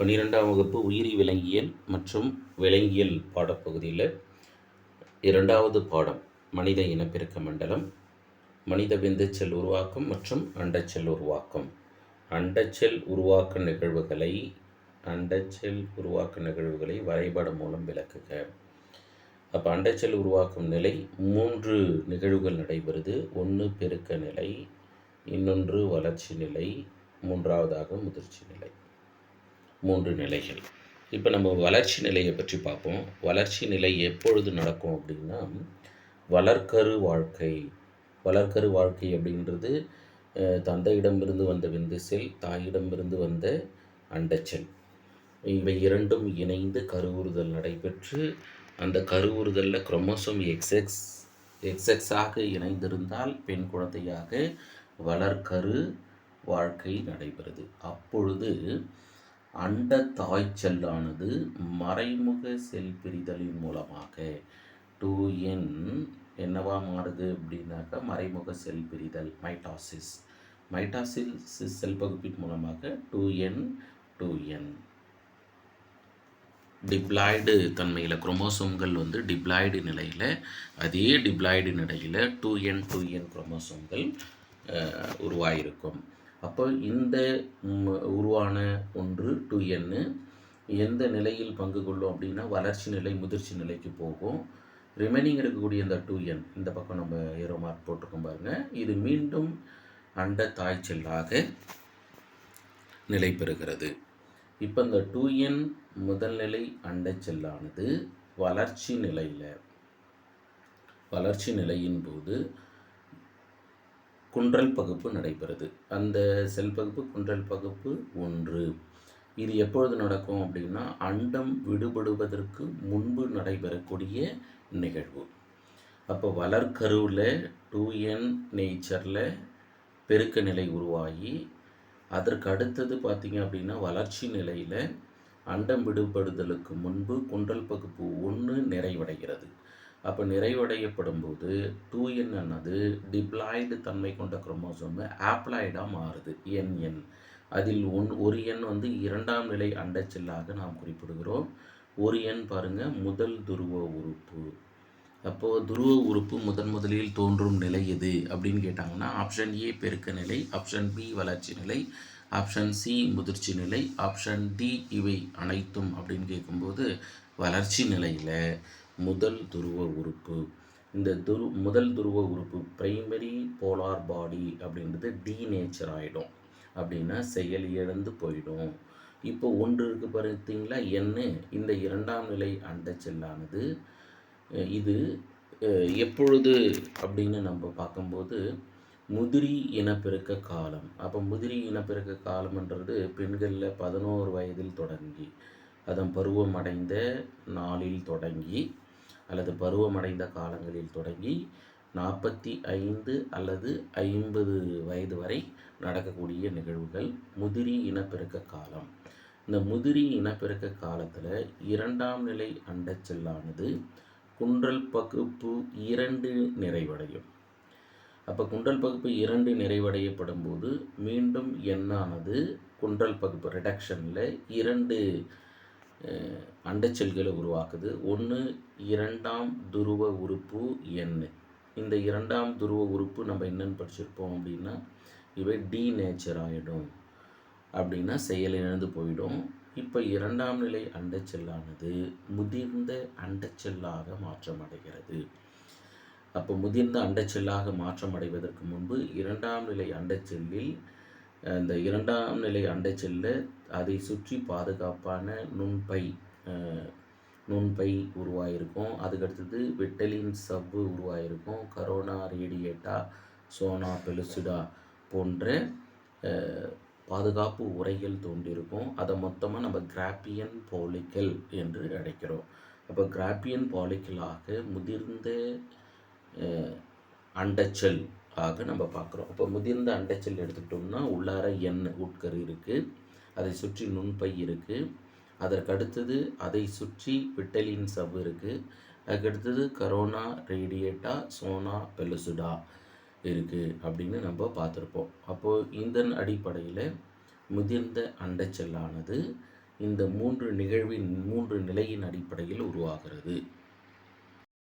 பன்னிரெண்டாம் வகுப்பு உயிரி விலங்கியல் மற்றும் விலங்கியல் பாடப்பகுதியில் இரண்டாவது பாடம் மனித இனப்பெருக்க மண்டலம் மனித விந்துச்செல் உருவாக்கம் மற்றும் அண்டச்செல் உருவாக்கம். அண்டச்செல் உருவாக்க நிகழ்வுகளை அண்டச்செல் உருவாக்க நிகழ்வுகளை வரைபடம் மூலம் விளக்குக. அப்போ அண்டச்செல் உருவாக்கும் நிலை மூன்று நிகழ்வுகள் நடைபெறுது. ஒன்று பெருக்க நிலை இன்னொன்று வளர்ச்சி நிலை மூன்றாவதாக முதிர்ச்சி நிலை. மூன்று நிலைகள். இப்போ நம்ம வளர்ச்சி நிலையை பற்றி பார்ப்போம். வளர்ச்சி நிலை எப்பொழுது நடக்கும் அப்படின்னா வளர்க்கரு வாழ்க்கை. வளர்க்கரு வாழ்க்கை அப்படின்றது தந்தையிடமிருந்து வந்த விந்து செல் தாயிடமிருந்து வந்த அண்டச்செல். இவை இரண்டும் இணைந்து கருவுறுதல் நடைபெற்று அந்த கருவுறுதலில் குரோமோசோம் எக்ஸ்எக்ஸ் எக்ஸ்எக்ஸாக இணைந்திருந்தால் பெண் குழந்தையாக வளர்க்கரு வாழ்க்கை நடைபெறுது. அப்பொழுது அண்ட தாய்ச்சல்லானது மறைமுக செல் பிரிதலின் மூலமாக. டூ என் என்னவா மாறுது அப்படின்னாக்கா மறைமுக செல் பிரிதல் மைட்டாசிஸ் மைட்டாசிஸ் செல் பகுப்பின் மூலமாக two N two N diploid தன்மையில் குரோமோசோம்கள் வந்து டிப்ளாய்டு நிலையில் அதே டிப்ளாய்டு நிலையில் டூ என் டூ என் குரோமோசோம்கள் அஹ், உருவாயிருக்கும். அப்போ இந்த உருவான ஒன்று டூ என்னு எந்த நிலையில் பங்கு கொள்ளும் அப்படின்னா வளர்ச்சி நிலை முதிர்ச்சி நிலைக்கு போகும். ரிமைனிங் இருக்கக்கூடிய இந்த டூ என் இந்த பக்கம் நம்ம ஏரோ மார்க் போட்டிருக்கோம் பாருங்க. இது மீண்டும் அண்ட தாய்ச்செல்லாக நிலை பெறுகிறது. இப்போ இந்த டூ என் முதல்நிலை அண்டச் செல்லானது வளர்ச்சி நிலையில் வளர்ச்சி நிலையின் போது குன்றல் பகுப்பு நடைபெறுது. அந்த செல் பகுப்பு குன்றல் பகுப்பு ஒன்று. இது எப்பொழுது நடக்கும் அப்படின்னா அண்டம் விடுபடுவதற்கு முன்பு நடைபெறக்கூடிய நிகழ்வு. அப்போ வளர்க்கருவில் டூ என் நேச்சரில் பெருக்க நிலை உருவாகி அதற்கு அடுத்தது பார்த்திங்க அப்படின்னா வளர்ச்சி நிலையில் அண்டம் விடுபடுதலுக்கு முன்பு குன்றல் பகுப்பு ஒன்று நிறைவடைகிறது. அப்போ நிறைவடையப்படும் போது டூ என் ஆனது டிப்ளாய்டு தன்மை கொண்ட குரோமோசோமு ஆப்ளாய்டாக மாறுது என் என் அதில் ஒன் ஒரு எண் வந்து இரண்டாம் நிலை அண்டச்செல்லாக நாம் குறிப்பிடுகிறோம். ஒரு எண் பாருங்கள் முதல் துருவ உறுப்பு. அப்போது துருவ உறுப்பு முதன் முதலில் தோன்றும் நிலை எது அப்படின்னு கேட்டாங்கன்னா ஆப்ஷன் ஏ பெருக்க நிலை ஆப்ஷன் பி வளர்ச்சி நிலை ஆப்ஷன் சி முதிர்ச்சி நிலை ஆப்ஷன் டி இவை அனைத்தும் அப்படின்னு கேட்கும்போது வளர்ச்சி நிலையில் முதல் துருவ உறுப்பு. இந்த துரு முதல் துருவ உறுப்பு பிரைமரி போலார் பாடி அப்படின்றது டீநேச்சர் ஆகிடும் அப்படின்னா செயல் இழந்து போயிடும். இப்போ ஒன்று இருக்குது பார்த்தீங்களா? என்ன இந்த இரண்டாம் நிலை அண்ட செல்லானது. இது எப்பொழுது அப்படின்னு நம்ம பார்க்கும்போது முதிரி இனப்பெருக்க காலம். அப்போ முதிரி இனப்பெருக்க காலம்ன்றது பெண்களில் பதினோரு வயதில் தொடங்கி அதன் பருவம் அடைந்த நாளில் தொடங்கி அல்லது பருவமடைந்த காலங்களில் தொடங்கி நாற்பத்தி ஐந்து அல்லது ஐம்பது வயது வரை நடக்கக்கூடிய நிகழ்வுகள் முதிரி இனப்பெருக்க காலம். இந்த முதிரி இனப்பெருக்க காலத்தில் இரண்டாம் நிலை அண்டச்செல்லானது குன்றல் பகுப்பு இரண்டு நிறைவடையும். அப்போ குன்றல் பகுப்பு இரண்டு நிறைவடையப்படும் போது மீண்டும் எண்ணானது குன்றல் பகுப்பு ரிடக்ஷனில் இரண்டு அண்டச்செல்களை உருவாக்குது. ஒன்று இரண்டாம் துருவ உறுப்பு எண் இந்த இரண்டாம் துருவ உறுப்பு நம்ம என்னன்னு படிச்சிருப்போம் அப்படின்னா இவை டீநேச்சர் ஆகிடும் அப்படின்னா செயல் இழந்து போயிடும். இப்போ இரண்டாம் நிலை அண்டச்செல்லானது முதிர்ந்த அண்டச்செல்லாக மாற்றமடைகிறது. அப்போ முதிர்ந்த அண்டச்செல்லாக மாற்றம் அடைவதற்கு முன்பு இரண்டாம் நிலை அண்டச்செல்லில் அந்த இரண்டாம் நிலை அண்டச்செல்லில் அதை சுற்றி பாதுகாப்பான நுண்பை நுண்பை உருவாயிருக்கும். அதுக்கடுத்தது வெட்டலின் சவ்வு உருவாயிருக்கும். கரோனா ரேடியேட்டா சோனா பெலுசிடா போன்ற பாதுகாப்பு உரைகள் தோன்றியிருக்கும் அதை மொத்தமாக நம்ம கிராப்பியன் பாலிக்கல் என்று அழைக்கிறோம். அப்போ கிராப்பியன் பாலிக்கலாக முதிர்ந்த அண்டச்சல் ஆக நம்ம பார்க்குறோம். அப்போ முதிர்ந்த அண்டைச்சல் எடுத்துக்கிட்டோம்னா உள்ளார எண் உட்கரு இருக்குது அதை சுற்றி நுண்பை இருக்குது அதற்கடுத்தது அதை சுற்றி விட்டலின் சவ்வு இருக்குது அதுக்கடுத்தது கரோனா ரேடியேட்டா சோனா பெலுசுடா இருக்குது அப்படின்னு நம்ம பார்த்துருப்போம். அப்போது இதன் அடிப்படையில் முதிர்ந்த அண்டைச்செல்லானது இந்த மூன்று நிகழ்வின் மூன்று நிலையின் அடிப்படையில் உருவாகிறது.